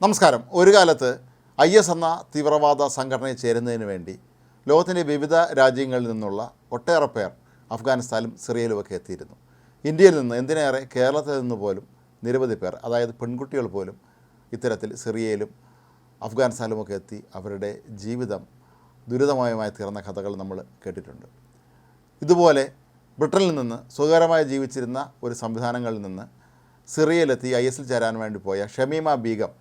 നമസ്കാരം. ഒരു കാലത്ത് ഐ എസ് എന്ന തീവ്രവാദ സംഘടനയിൽ ചേരുന്നതിന് വേണ്ടി ലോകത്തിന്റെ വിവിധ രാജ്യങ്ങളിൽ നിന്നുള്ള ഒട്ടേറെ പേർ അഫ്ഗാനിസ്ഥാനിലും സിറിയയിലുമൊക്കെ എത്തിയിരുന്നു. ഇന്ത്യയിൽ നിന്ന് എന്തിനേറെ കേരളത്തിൽ നിന്ന് പോലും നിരവധി പേർ അതായത് പെൺകുട്ടികൾ പോലും ഇത്തരത്തിൽ സിറിയയിലും അഫ്ഗാനിസ്ഥാനിലുമൊക്കെ എത്തി അവരുടെ ജീവിതം ദുരിതമയമായി തീർന്ന കഥകൾ നമ്മൾ കേട്ടിട്ടുണ്ട്. ഇതുപോലെ ബ്രിട്ടനിൽ നിന്ന് സുഖകരമായി ജീവിച്ചിരുന്ന ഒരു സംവിധാനങ്ങളിൽ നിന്ന് സിറിയയിലെത്തി ഐ എസിൽ ചേരാൻ വേണ്ടി പോയ ഷമീമ ബീഗം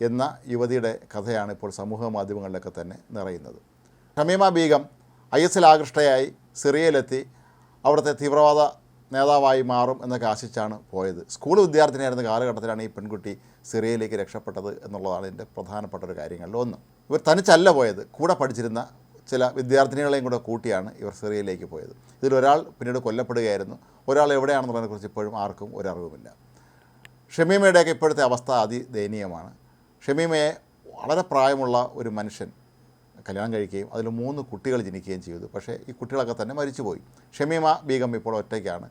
എന്ന യുവതിയുടെ കഥയാണ് ഇപ്പോൾ സമൂഹ മാധ്യമങ്ങളിലൊക്കെ തന്നെ നിറയുന്നത്. ഷമീമ ബീഗം ഐ എസിൽ ആകൃഷ്ടയായി സിറിയയിലെത്തി. അവിടുത്തെ തീവ്രവാദ നേതാവായി മാറും എന്നൊക്കെ ആശിച്ചാണ് പോയത്. സ്കൂൾ വിദ്യാർത്ഥിനിയായിരുന്ന കാലഘട്ടത്തിലാണ് ഈ പെൺകുട്ടി സിറിയയിലേക്ക് രക്ഷപ്പെട്ടത് എന്നുള്ളതാണ് ഇതിന്റെ പ്രധാനപ്പെട്ട ഒരു കാര്യങ്ങളിൽ ഒന്ന്. ഇവർ തനിച്ചല്ല പോയത്. കൂടെ പഠിച്ചിരുന്ന ചില വിദ്യാർത്ഥിനികളെയും കൂടെ കൂട്ടിയാണ് ഇവർ സിറിയയിലേക്ക് പോയത്. ഇതിലൊരാൾ പിന്നീട് കൊല്ലപ്പെടുകയായിരുന്നു. ഒരാൾ എവിടെയാണെന്നുള്ളതിനെക്കുറിച്ച് ഇപ്പോഴും ആർക്കും ഒരറിവുമില്ല. ഷമീമയുടെയൊക്കെ ഇപ്പോഴത്തെ അവസ്ഥ അതിദയനീയമാണ്. ഷമീമയെ വളരെ പ്രായമുള്ള ഒരു മനുഷ്യൻ കല്യാണം കഴിക്കുകയും അതിൽ മൂന്ന് കുട്ടികൾ ജനിക്കുകയും ചെയ്തു. പക്ഷേ ഈ കുട്ടികളൊക്കെ തന്നെ മരിച്ചുപോയി. ഷമീമ ബീഗം ഇപ്പോൾ ഒറ്റയ്ക്കാണ്.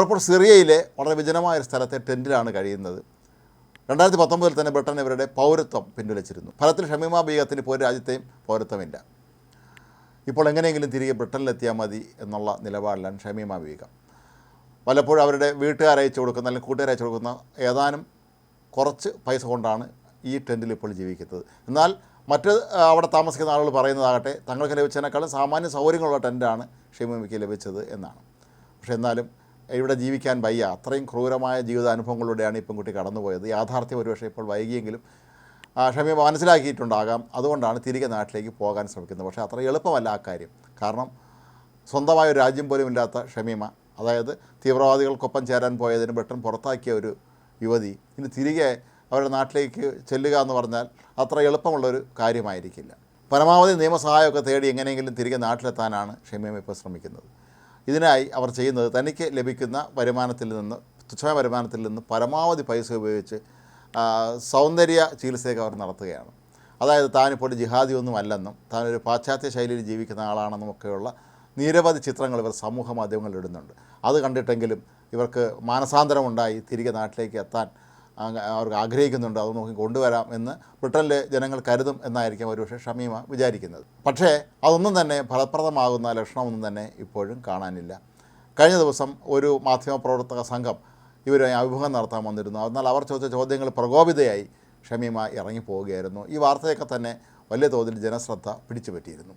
അപ്പോൾ സിറിയയിലെ വളരെ വിജനമായ ഒരു സ്ഥലത്തെ ടെന്റിലാണ് കഴിയുന്നത്. രണ്ടായിരത്തി പത്തൊമ്പതിൽ തന്നെ ബ്രിട്ടൻ ഇവരുടെ പൗരത്വം പിൻവലിച്ചിരുന്നു. ഫലത്തിൽ ഷമീമ ബീഗത്തിന് ഇപ്പോൾ രാജ്യത്തെയും പൗരത്വമില്ല. ഇപ്പോൾ എങ്ങനെയെങ്കിലും തിരികെ ബ്രിട്ടനിലെത്തിയാൽ മതി എന്നുള്ള നിലപാടിലാണ് ഷമീമ ബീഗം. പലപ്പോഴും അവരുടെ വീട്ടുകാരയച്ചു കൊടുക്കുന്ന അല്ലെങ്കിൽ കൂട്ടുകാരയച്ചു കൊടുക്കുന്ന ഏതാനും കുറച്ച് പൈസ കൊണ്ടാണ് ഈ ടെന്റിൽ ഇപ്പോൾ ജീവിക്കുന്നത്. എന്നാൽ മറ്റ് അവിടെ താമസിക്കുന്ന ആളുകൾ പറയുന്നതാകട്ടെ തങ്ങൾക്ക് ലഭിച്ചതിനേക്കാളും സാമാന്യ സൗകര്യങ്ങളുള്ള ടെന്റാണ് ഷമീമയ്ക്ക് ലഭിച്ചത് എന്നാണ്. പക്ഷേ എന്നാലും ഇവിടെ ജീവിക്കാൻ വയ്യ. അത്രയും ക്രൂരമായ ജീവിതാനുഭവങ്ങളിലൂടെയാണ് ഈ പെൺകുട്ടി കടന്നുപോയത്. യാഥാർത്ഥ്യം ഒരുപക്ഷെ ഇപ്പോൾ വൈകിയെങ്കിലും ഷമീമ മനസ്സിലാക്കിയിട്ടുണ്ടാകാം. അതുകൊണ്ടാണ് തിരികെ നാട്ടിലേക്ക് പോകാൻ ശ്രമിക്കുന്നത്. പക്ഷേ അത്ര എളുപ്പമല്ല ആ കാര്യം. കാരണം സ്വന്തമായ ഒരു രാജ്യം പോലും ഇല്ലാത്ത ഷമീമ അതായത് തീവ്രവാദികൾക്കൊപ്പം ചേരാൻ പോയതിന് ബ്രിട്ടൻ പുറത്താക്കിയ ഒരു യുവതി. ഇനി തിരികെ അവരുടെ നാട്ടിലേക്ക് ചെല്ലുക എന്ന് പറഞ്ഞാൽ അത്ര എളുപ്പമുള്ളൊരു കാര്യമായിരിക്കില്ല. പരമാവധി നിയമസഹായമൊക്കെ തേടി എങ്ങനെയെങ്കിലും തിരികെ നാട്ടിലെത്താനാണ് ഷമീം ഇപ്പോൾ ശ്രമിക്കുന്നത്. ഇതിനായി അവർ ചെയ്യുന്നത് തനിക്ക് ലഭിക്കുന്ന വരുമാനത്തിൽ നിന്ന് തുച്ഛമായ വരുമാനത്തിൽ നിന്ന് പരമാവധി പൈസ ഉപയോഗിച്ച് സൗന്ദര്യ ചികിത്സയൊക്കെ അവർ നടത്തുകയാണ്. അതായത് താനിപ്പോൾ ജിഹാദി ഒന്നും അല്ലെന്നും താനൊരു പാശ്ചാത്യ ശൈലിയിൽ ജീവിക്കുന്ന ആളാണെന്നും ഒക്കെയുള്ള നിരവധി ചിത്രങ്ങൾ ഇവർ സമൂഹ മാധ്യമങ്ങളിൽ ഇടുന്നുണ്ട്. അത് കണ്ടിട്ടെങ്കിലും ഇവർക്ക് മാനസാന്തരമുണ്ടായി തിരികെ നാട്ടിലേക്ക് എത്താൻ അവർക്ക് ആഗ്രഹിക്കുന്നുണ്ട് അത് നോക്കി കൊണ്ടുവരാം എന്ന് ബ്രിട്ടനിലെ ജനങ്ങൾ കരുതും എന്നായിരിക്കും ഒരുപക്ഷെ ഷമീമ വിചാരിക്കുന്നത്. പക്ഷേ അതൊന്നും തന്നെ ഫലപ്രദമാകുന്ന ലക്ഷണമൊന്നും തന്നെ ഇപ്പോഴും കാണാനില്ല. കഴിഞ്ഞ ദിവസം ഒരു മാധ്യമപ്രവർത്തക സംഘം ഇവരുമായി അഭിമുഖം നടത്താൻ വന്നിരുന്നു. എന്നാൽ അവർ ചോദിച്ച ചോദ്യങ്ങൾ പ്രകോപിതയായി ഷമീമ ഇറങ്ങിപ്പോവുകയായിരുന്നു. ഈ വാർത്തയൊക്കെ തന്നെ വലിയ തോതിൽ ജനശ്രദ്ധ പിടിച്ചുപറ്റിയിരുന്നു.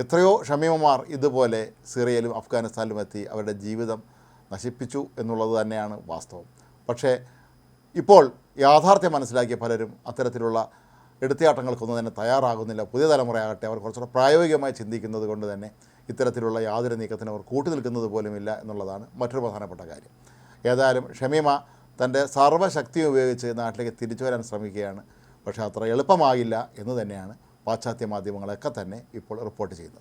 എത്രയോ ഷമീമമാർ ഇതുപോലെ സിറിയയിലും അഫ്ഗാനിസ്ഥാനിലും എത്തി അവരുടെ ജീവിതം നശിപ്പിച്ചു എന്നുള്ളത് തന്നെയാണ് വാസ്തവം. പക്ഷേ ഇപ്പോൾ യാഥാർത്ഥ്യം മനസ്സിലാക്കിയ പലരും അത്തരത്തിലുള്ള എടുത്തിയാട്ടങ്ങൾക്കൊന്നും തന്നെ തയ്യാറാകുന്നില്ല. പുതിയ തലമുറയാകട്ടെ അവർ കുറച്ചുകൂടെ പ്രായോഗികമായി ചിന്തിക്കുന്നത് കൊണ്ട് തന്നെ ഇത്തരത്തിലുള്ള യാതൊരു നീക്കത്തിന് അവർ കൂട്ടുനിൽക്കുന്നത് പോലുമില്ല എന്നുള്ളതാണ് മറ്റൊരു പ്രധാനപ്പെട്ട കാര്യം. ഏതായാലും ഷമീമ തന്റെ സർവശക്തിയും ഉപയോഗിച്ച് നാട്ടിലേക്ക് തിരിച്ചു വരാൻ ശ്രമിക്കുകയാണ്. പക്ഷേ അത്ര എളുപ്പമാകില്ല എന്ന് തന്നെയാണ് പാശ്ചാത്യ മാധ്യമങ്ങളൊക്കെ തന്നെ ഇപ്പോൾ റിപ്പോർട്ട് ചെയ്യുന്നത്.